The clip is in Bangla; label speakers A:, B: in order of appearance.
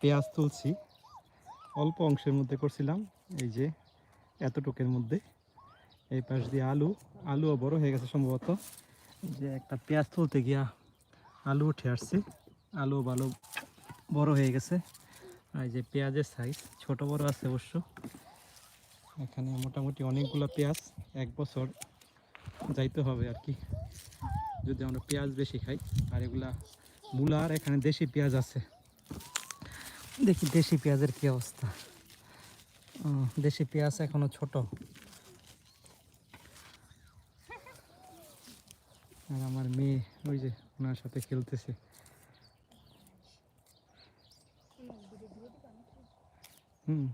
A: পেঁয়াজ তুলছি। অল্প অংশের মধ্যে করছিলাম, এই যে এতটুকের মধ্যে। এই পাশ দিয়ে আলু, আলুও বড় হয়ে গেছে সম্ভবত। যে একটা পেঁয়াজ তুলতে গিয়া আলু উঠে আসছে আলু ভালো বড় হয়ে গেছে। আর এই যে পেঁয়াজের সাইজ ছোট বড় আছে অবশ্য। এখানে মোটামুটি অনেকগুলো পেঁয়াজ, এক বছর যাইতে হবে আর কি। যদি আমরা পেঁয়াজ বেশি খাই, আর এগুলা মূলার এখানে দেশি পেঁয়াজ আছে। দেখি দেশি পেঁয়াজের কি অবস্থা। দেশি পেঁয়াজ এখনও ছোট। আর আমার মেয়ে ওই যে ওনার সাথে খেলতেছে। হুম।